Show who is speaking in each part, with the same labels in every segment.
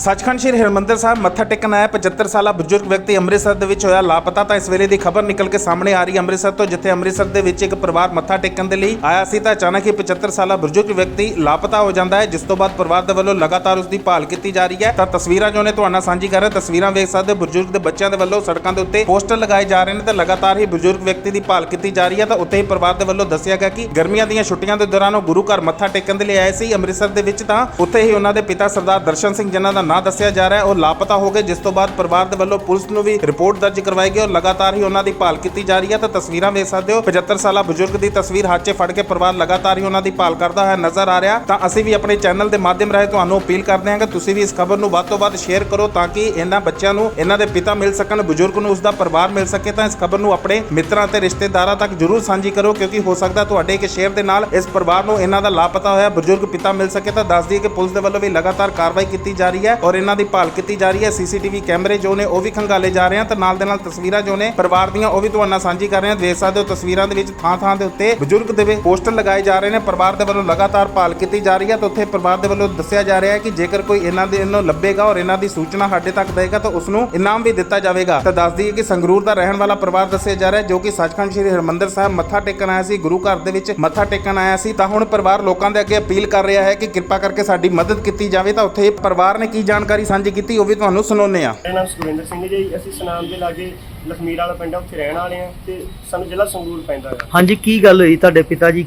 Speaker 1: ਸੱਚਖੰਡ ਸ੍ਰੀ ਹਰਿਮੰਦਰ ਸਾਹਿਬ ਮੱਥਾ ਟੇਕਣ ਆਇਆ 75 ਸਾਲਾ ਬਜ਼ੁਰਗ ਵਿਅਕਤੀ ਅੰਮ੍ਰਿਤਸਰ ਦੇ ਵਿੱਚ ਹੋਇਆ ਲਾਪਤਾ ਤਾਂ ਇਸ ਵੇਲੇ ਦੀ ਖਬਰ ਨਿਕਲ ਕੇ ਸਾਹਮਣੇ ਆ ਰਹੀ ਹੈ ਅੰਮ੍ਰਿਤਸਰ ਤੋਂ, ਜਿੱਥੇ ਅੰਮ੍ਰਿਤਸਰ ਦੇ ਵਿੱਚ ਇੱਕ ਪਰਿਵਾਰ ਮੱਥਾ ਟੇਕਣ ਦੇ ਲਈ ਆਇਆ ਸੀ ਤਾਂ ਅਚਾਨਕ ਹੀ 75 ਸਾਲਾ ਬਜ਼ੁਰਗ ਵਿਅਕਤੀ ਲਾਪਤਾ ਹੋ ਜਾਂਦਾ ਹੈ, ਜਿਸ ਤੋਂ ਬਾਅਦ ਪਰਿਵਾਰ ਦੇ ਵੱਲੋਂ ਲਗਾਤਾਰ ਉਸ ਦੀ ਭਾਲ ਕੀਤੀ ਜਾ ਰਹੀ ਹੈ। ਤਾਂ ਤਸਵੀਰਾਂ ਜੋ ਨੇ ਤੁਹਾਡੇ ਨਾਲ ਸਾਂਝੀ ਕਰ ਰਹੇ ਤਸਵੀਰਾਂ ਵੇਖ ਸਕਦੇ ਹੋ, ਬਜ਼ੁਰਗ ਦੇ ਬੱਚਿਆਂ ਦੇ ਵੱਲੋਂ ਸੜਕਾਂ ਦੇ ਉੱਤੇ ਪੋਸਟਰ ਲਗਾਏ ਜਾ ਰਹੇ ਨੇ ਤੇ ਲਗਾਤਾਰ ਹੀ ਬਜ਼ੁਰਗ ਵਿਅਕਤੀ ਦੀ ਭਾਲ ਕੀਤੀ ਜਾ ਰਹੀ ਹੈ। ਤਾਂ ਉੱਥੇ ਹੀ ਪਰਿਵਾਰ ਦੇ ਵੱਲੋਂ ਦੱਸਿਆ ਗਿਆ ਕਿ ਗਰਮੀਆਂ ਦੀਆਂ ਛੁੱਟੀਆਂ ਦੇ ਦੌਰਾਨ ਉਹ ਗੁਰੂ ਘਰ ਮੱਥਾ ਟੇਕਣ ਦੇ ਲਈ ਆਏ ਸੀ। ਅੰਮ੍ਰਿਤਸਰ ਦੇ ਵਿੱਚ ਤਾਂ ਉੱਥੇ ਹੀ ਉਹਨਾਂ ਦੇ ਪਿਤਾ ਸਰਦਾਰ ਦਰਸ਼ਨ ਸਿੰਘ, ਜਿਨ੍ਹਾਂ ਦਾ ਨਾਂ ਦੱਸਿਆ ਜਾ ਰਿਹਾ ਹੈ। ਉਹ ਲਾਪਤਾ ਹੋ ਗਏ, ਜਿਸ ਤੋਂ ਬਾਅਦ ਪਰਿਵਾਰ ਦੇ ਵੱਲੋਂ ਪੁਲਿਸ ਨੂੰ ਵੀ ਰਿਪੋਰਟ ਦਰਜ ਕਰਵਾਈ ਗਈ ਔਰ ਲਗਾਤਾਰ ਹੀ ਉਹਨਾਂ ਦੀ ਭਾਲ ਕੀਤੀ ਜਾ ਰਹੀ ਹੈ। ਤਾਂ ਤਸਵੀਰਾਂ ਵੇਖ ਸਕਦੇ ਹੋ 75 ਸਾਲਾ ਬਜ਼ੁਰਗ ਦੀ ਤਸਵੀਰ ਹੱਥ 'ਚ ਫੜ ਕੇ ਪਰਿਵਾਰ ਲਗਾਤਾਰ ਹੀ ਉਹਨਾਂ ਦੀ ਭਾਲ ਕਰਦਾ ਹੋਇਆ ਨਜ਼ਰ ਆ ਰਿਹਾ। ਤਾਂ ਅਸੀਂ ਵੀ ਆਪਣੇ ਚੈਨਲ ਦੇ ਮਾਧਿਅਮ ਰਾਹੀਂ ਤੁਹਾਨੂੰ ਅਪੀਲ ਕਰਦੇ ਹਾਂ ਕਿ ਤੁਸੀਂ ਵੀ ਇਸ ਖਬਰ ਨੂੰ ਵੱਧ ਤੋਂ ਵੱਧ ਸ਼ੇਅਰ ਕਰੋ ਤਾਂ ਕਿ ਇਹਨਾਂ ਬੱਚਿਆਂ ਨੂੰ, ਇਹਨਾਂ ਦੇ ਪਿਤਾ ਮਿਲ ਸਕਣ, ਬਜ਼ੁਰਗ ਨੂੰ ਉਸ ਦਾ ਪਰਿਵਾਰ ਮਿਲ ਸਕੇ। ਤਾਂ ਇਸ ਖਬਰ ਨੂੰ ਆਪਣੇ ਮਿੱਤਰਾਂ ਤੇ ਰਿਸ਼ਤੇਦਾਰਾਂ ਤੱਕ ਜਰੂਰ ਸਾਂਝੀ ਕਰੋ ਕਿਉਂਕਿ ਹੋ ਸਕਦਾ ਤੁਹਾਡੇ ਇੱਕ ਸ਼ੇਅਰ ਦੇ ਨਾਲ ਇਸ ਪਰਿਵਾਰ ਨੂੰ ਇਹਨਾਂ ਦਾ ਲਾਪਤਾ ਹੋਇਆ ਬਜ਼ੁਰਗ ਪਿਤਾ ਮਿਲ ਸਕੇ। ਤਾਂ ਦੱਸ ਦਈਏ ਕਿ ਪੁਲਿਸ ਦੇ ਵੱਲੋਂ ਵੀ ਲਗਾਤਾਰ ਕਾਰਵਾਈ ਕੀਤੀ ਜਾ ਰਹੀ ਹੈ। ਔਰ ਇਹਨਾਂ ਦੀ ਭਾਲ ਕੀਤੀ ਜਾ ਰਹੀ ਹੈ। ਸੀਸੀਟੀਵੀ ਕੈਮਰੇ ਜੋ ਨੇ ਉਹ ਵੀ ਖੰਗਾਲੇ ਜਾ ਰਹੇ ਹਨ ਤੇ ਨਾਲ ਦੇ ਨਾਲ ਤਸਵੀਰਾਂ ਜੋ ਨੇ ਪਰਿਵਾਰ ਦੀਆਂ ਉਹ ਵੀ ਤੁਹਾਡੇ ਨਾਲ ਸਾਂਝੀ ਕਰ ਰਹੇ ਹਾਂ। ਦੇਖ ਸਕਦੇ ਹੋ ਤਸਵੀਰਾਂ ਦੇ ਵਿੱਚ ਥਾਂ ਥਾਂ ਦੇ ਉੱਤੇ ਬਜ਼ੁਰਗ ਦੇ ਪੋਸਟਰ ਲਗਾਏ ਜਾ ਰਹੇ ਨੇ। ਪਰਿਵਾਰ ਦੇ ਵੱਲੋਂ ਲਗਾਤਾਰ ਭਾਲ ਕੀਤੀ ਜਾ ਰਹੀ ਹੈ ਤਾਂ ਉੱਥੇ ਪਰਿਵਾਰ ਦੇ ਵੱਲੋਂ ਦੱਸਿਆ ਜਾ ਰਿਹਾ ਹੈ ਕਿ ਜੇਕਰ ਕੋਈ ਇਹਨਾਂ ਦੇ ਇਹਨੂੰ ਲੱਭੇਗਾ ਔਰ ਇਹਨਾਂ ਦੀ ਸੂਚਨਾ ਸਾਡੇ ਤੱਕ ਦੇਗਾ ਤਾਂ ਉਸ ਨੂੰ ਇਨਾਮ ਵੀ ਦਿੱਤਾ ਜਾਵੇਗਾ। ਤਾਂ ਦੱਸ ਦਈਏ ਕਿ ਸੰਗਰੂਰ ਦਾ ਰਹਿਣ ਵਾਲਾ ਪਰਿਵਾਰ ਦੱਸਿਆ ਜਾ ਰਿਹਾ ਜੋ ਕਿ ਸੱਚਖੰਡ ਸ੍ਰੀ ਹਰਿਮੰਦਰ ਸਾਹਿਬ ਮੱਥਾ ਟੇਕਣ ਆਇਆ ਸੀ। ਗੁਰੂ ਘਰ ਦੇ ਵਿੱਚ ਮੱਥਾ ਟੇਕਣ ਆਇਆ ਸੀ। ਤਾਂ ਹੁਣ ਪਰਿਵਾਰ ਲੋਕਾਂ ਦੇ ਅੱਗੇ ਅਪੀਲ ਕਰ ਰਿਹਾ ਹੈ ਕਿ ਕਿਰਪਾ ਕਰਕੇ ਸਾਡੀ ਮਦਦ ਕੀਤੀ ਜਾਵੇ। ਤਾਂ ਉੱਥੇ ਪਰਿਵਾਰ ਨੇ ਕੀ ਜਾਣਕਾਰੀ ਸਾਂਝੀ ਕੀਤੀ ਉਹ ਵੀ ਤੁਹਾਨੂੰ ਸੁਣਾਉਂਦੇ ਆ
Speaker 2: ਮੇਰਾ ਨਾਮ ਸੁਖਵਿੰਦਰ ਸਿੰਘ ਹੈ ਜੀ। ਅਸੀਂ ਸਨਾਮ ਦੇ ਲਾਗੇ ਲਖਮੀਰ ਵਾਲਾ ਪਿੰਡ ਆ ਉੱਥੇ ਰਹਿਣ ਵਾਲੇ ਆ ਤੇ ਸਾਨੂੰ ਜ਼ਿਲ੍ਹਾ ਸੰਗਰੂਰ ਪੈਂਦਾ ਹੈ
Speaker 3: ਹਾਂਜੀ ਕੀ ਗੱਲ ਹੋਈ ਤੁਹਾਡੇ ਪਿਤਾ ਜੀ?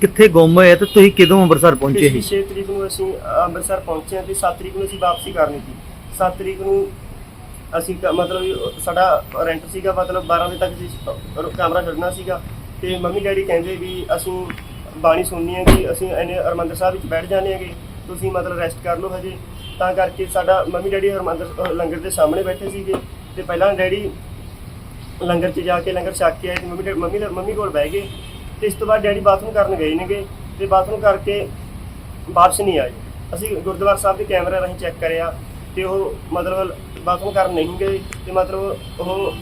Speaker 3: ਕਿੱਥੇ ਗੁੰਮ ਹੋਏ ਤੇ ਤੁਸੀਂ ਕਦੋਂ ਅੰਮ੍ਰਿਤਸਰ ਪਹੁੰਚੇ ਸੀ?
Speaker 2: 6 ਤਰੀਕ ਨੂੰ ਅਸੀਂ ਅੰਮ੍ਰਿਤਸਰ ਪਹੁੰਚੇ ਤੇ 7 ਤਰੀਕ ਨੂੰ ਅਸੀਂ ਵਾਪਸੀ ਕਰਨੀ ਸੀ। 7 ਤਰੀਕ ਨੂੰ ਅਸੀਂ ਮਤਲਬ ਸਾਡਾ ਰੈਂਟ ਸੀਗਾ ਮਤਲਬ 12 ਵਜੇ ਤੱਕ ਅਸੀਂ ਕਮਰਾ ਛੱਡਣਾ ਸੀਗਾ। ਤੇ ਮੰਮੀ ਡੈਡੀ ਕਹਿੰਦੇ ਵੀ ਅਸੀਂ ਬਾਣੀ ਸੁਣਨੀ ਹੈ ਕਿ ਅਸੀਂ ਇਹਨੇ ਹਰਮੰਦਰ ਸਾਹਿਬ ਵਿੱਚ ਬੈਠ ਜਾਂਦੇ ਹੈਗੇ ਤੁਸੀਂ ਮਤਲਬ ਰੈਸਟ ਕਰ ਲਓ ਹਜੇ। ਤਾਂ ਕਰਕੇ ਸਾਡਾ ਮੰਮੀ ਡੈਡੀ ਹਰਮੰਦਰ ਲੰਗਰ ਦੇ ਸਾਹਮਣੇ ਬੈਠੇ ਸੀਗੇ। ਤੇ ਪਹਿਲਾਂ ਡੈਡੀ ਲੰਗਰ 'ਚ ਜਾ ਕੇ ਲੰਗਰ ਛਕ ਕੇ ਆਏ ਤੇ ਮੰਮੀ ਡੈ- ਮੰਮੀ ਮੰਮੀ ਕੋਲ ਬਹਿ ਗਏ। ਤੇ ਇਸ ਤੋਂ ਬਾਅਦ ਡੈਡੀ ਬਾਥਰੂਮ ਕਰਨ ਗਏ ਨੇਗੇ ਤੇ ਬਾਥਰੂਮ ਕਰਕੇ ਵਾਪਸ ਨਹੀਂ ਆਏ। ਅਸੀਂ ਗੁਰਦੁਆਰਾ ਸਾਹਿਬ ਦੇ ਕੈਮਰੇ ਰਾਹੀਂ ਚੈੱਕ ਕਰਿਆ ਤੇ ਉਹ ਮਤਲਬ ਬਾਥਰੂਮ ਕਰਨ ਨਹੀਂ ਗਏ ਤੇ ਮਤਲਬ ਉਹ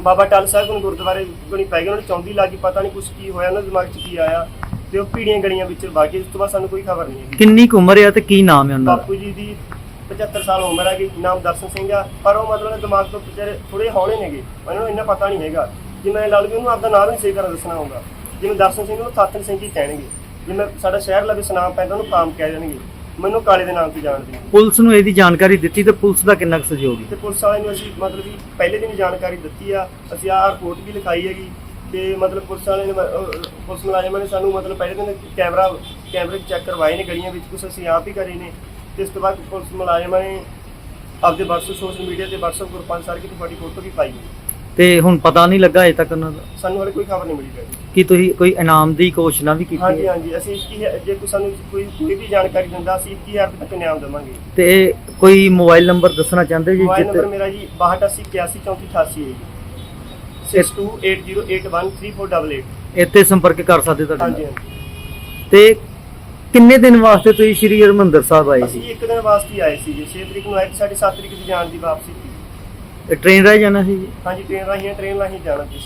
Speaker 2: ਬਾਬਾ ਟਲ ਸਾਹਿਬ ਨੂੰ ਗੁਰਦੁਆਰੇ ਕੋਣੀ ਪੈ ਗਏ, ਉਹਨਾਂ ਨੂੰ ਚੌਂਦੀ ਲੱਗੀ, ਪਤਾ ਨਹੀਂ ਕੁਛ ਕੀ ਹੋਇਆ, ਉਹਨਾਂ ਦੇ ਦਿਮਾਗ 'ਚ ਕੀ ਆਇਆ। ਤੇ ਉਹ ਪੀੜੀਆਂ ਗਲੀਆਂ ਵਿੱਚ ਵਾਗੇ ਉਸ ਤੋਂ ਬਾਅਦ ਸਾਨੂੰ ਕੋਈ ਖਬਰ ਨਹੀਂ ਹੈਗੀ।
Speaker 3: ਕਿੰਨੀ ਕੁ ਉਮਰ ਆ ਤੇ ਕੀ ਨਾਮ ਹੈ ਉਹਨਾਂ ਦਾ?
Speaker 2: ਬਾਪੂ ਜੀ ਦੀ 75 ਸਾਲ ਉਮਰ ਹੈਗੀ ਨਾਮ ਦਰਸ਼ਨ ਸਿੰਘ ਆ ਪਰ ਉਹ ਮਤਲਬ ਦਿਮਾਗ ਤੋਂ ਵਿਚਾਰੇ ਥੋੜੇ ਹੌਲੇ ਨੇਗੇ। ਉਹਨਾਂ ਨੂੰ ਇੰਨਾ ਪਤਾ ਨਹੀਂ ਹੈਗਾ। ਜਿਵੇਂ ਲਾ ਲਓ ਵੀ ਉਹਨੂੰ ਆਪਦਾ ਨਾਮ ਵੀ ਸਹੀ ਦੱਸਣਾ ਹੋਊਗਾ ਜਿਵੇਂ ਦਰਸ਼ਨ ਸਿੰਘ ਨੂੰ ਸਤਨ ਸਿੰਘ ਹੀ ਕਹਿਣਗੇ। ਜਿਵੇਂ ਸਾਡਾ ਸ਼ਹਿਰ ਲਵੇ ਸੁਨਾਮ ਪੈਂਦਾ ਉਹਨੂੰ ਕਾਮ ਕਹਿ ਦੇਣਗੇ। ਮੈਨੂੰ ਕਾਲੇ ਦੇ ਨਾਮ ਤੇ ਜਾਣਦੇ ਨੇ।
Speaker 3: ਪੁਲਿਸ ਨੂੰ ਇਹਦੀ ਜਾਣਕਾਰੀ ਦਿੱਤੀ ਤੇ ਪੁਲਿਸ ਦਾ ਕਿੰਨਾ ਕੁ ਸਹਿਯੋਗ ਹੈ?
Speaker 2: ਤੇ ਪੁਲਿਸ ਵਾਲਿਆਂ ਨੂੰ ਅਸੀਂ ਮਤਲਬ ਵੀ ਪਹਿਲੇ ਦਿਨ ਹੀ ਜਾਣਕਾਰੀ ਦਿੱਤੀ ਆ। ਅਸੀਂ ਆਹ ਰਿਪੋਰਟ ਵੀ ਲਿਖਾਈ ਹੈਗੀ। ਤੇ ਮਤਲਬ ਪੁਲਿਸ ਵਾਲਿਆਂ ਨੇ ਅਹ ਪੁਲਿਸ ਮੁਲਾਜ਼ਮਾਂ ਨੇ ਸਾਨੂੰ ਮਤਲਬ ਪਹਿਲੇ ਦਿਨ ਕੈਮਰਾ ਕੈਮਰੇ ਚੈੱਕ ਕਰਵਾਏ ਨੇ ਗਲੀਆਂ ਵਿੱਚ ਕੁਝ ਅਸੀਂ ਆਪ ਹੀ ਕਰੇ ਨੇ। ਤੇ ਇਸ ਤੋਂ ਬਾਅਦ ਪੁਲਿਸ ਮੁਲਾਜ਼ਮਾਂ ਨੇ ਆਪਦੇ WhatsApp ਸੋਸ਼ਲ ਮੀਡੀਆ ਤੇ WhatsApp ਗਰੁੱਪਾਂ 'ਚ ਸਾਰੀ ਕਿਤੇ ਤੁਹਾਡੀ ਫੋਟੋ ਵੀ ਪਾਈ ਹੈ।
Speaker 3: ਤੇ ਹੁਣ ਪਤਾ ਨਹੀਂ ਲੱਗਾ ਅਜੇ ਤੱਕ ਉਹਨਾਂ ਦਾ?
Speaker 2: ਸਾਨੂੰ ਹਲੇ ਕੋਈ ਖਬਰ ਨਹੀਂ ਮਿਲੀ
Speaker 3: ਕਿ ਤੁਸੀਂ ਕੋਈ ਇਨਾਮ ਦੀ ਘੋਸ਼ਣਾ ਵੀ ਕੀਤੀ
Speaker 2: ਹਾਂਜੀ
Speaker 3: ਹੈ?
Speaker 2: ਹਾਂਜੀ ਅਸੀਂ 21 ਜੇ ਕੋਈ ਸਾਨੂੰ ਕੋਈ ਕੋਈ ਵੀ ਜਾਣਕਾਰੀ ਦਿੰਦਾ ਅਸੀਂ 21000 ਰੁਪਏ ਤੱਕ ਇਨਾਮ ਦੇਵਾਂਗੇ।
Speaker 3: ਤੇ ਕੋਈ ਮੋਬਾਈਲ ਨੰਬਰ ਦੱਸਣਾ ਚਾਹੁੰਦੇ ਜੀ
Speaker 2: ਮੋਬਾਈਲ ਨੰਬਰ
Speaker 3: ਜਿੱਤੇ
Speaker 2: ਮੇਰਾ ਜੀ 6281843488 ਹੈ ਜੀ। 6280813488
Speaker 3: ਇੱਥੇ ਸੰਪਰਕ ਕਰ ਸਕਦੇ ਤੁਹਾਡੇ
Speaker 2: ਹਾਂਜੀ
Speaker 3: ਨਾਲ?
Speaker 2: ਹਾਂਜੀ
Speaker 3: ਤੇ ਕਿੰਨੇ ਦਿਨ ਵਾਸਤੇ ਤੁਸੀਂ ਸ਼੍ਰੀ ਹਰਿਮੰਦਰ ਸਾਹਿਬ ਆਏ
Speaker 2: ਅਸੀਂ
Speaker 3: ਸੀ?
Speaker 2: ਇੱਕ ਦਿਨ ਵਾਸਤੇ ਹੀ ਆਏ ਸੀ ਜੀ। 6 ਤਰੀਕ ਨੂੰ ਆਏ ਤੇ ਸਾਡੀ 7 ਤਰੀਕ ਦੀ ਜਾਣ ਦੀ ਵਾਪਸੀ ਸੀ।
Speaker 3: ਟ੍ਰੇਨ ਰਾਹੀਂ ਜਾਣਾ ਸੀ ਜੀ?
Speaker 2: ਹਾਂਜੀ ਟ੍ਰੇਨ ਰਾਹੀਂ ਟ੍ਰੇਨ ਰਾਹੀਂ ਜਾਣਾ ਸੀ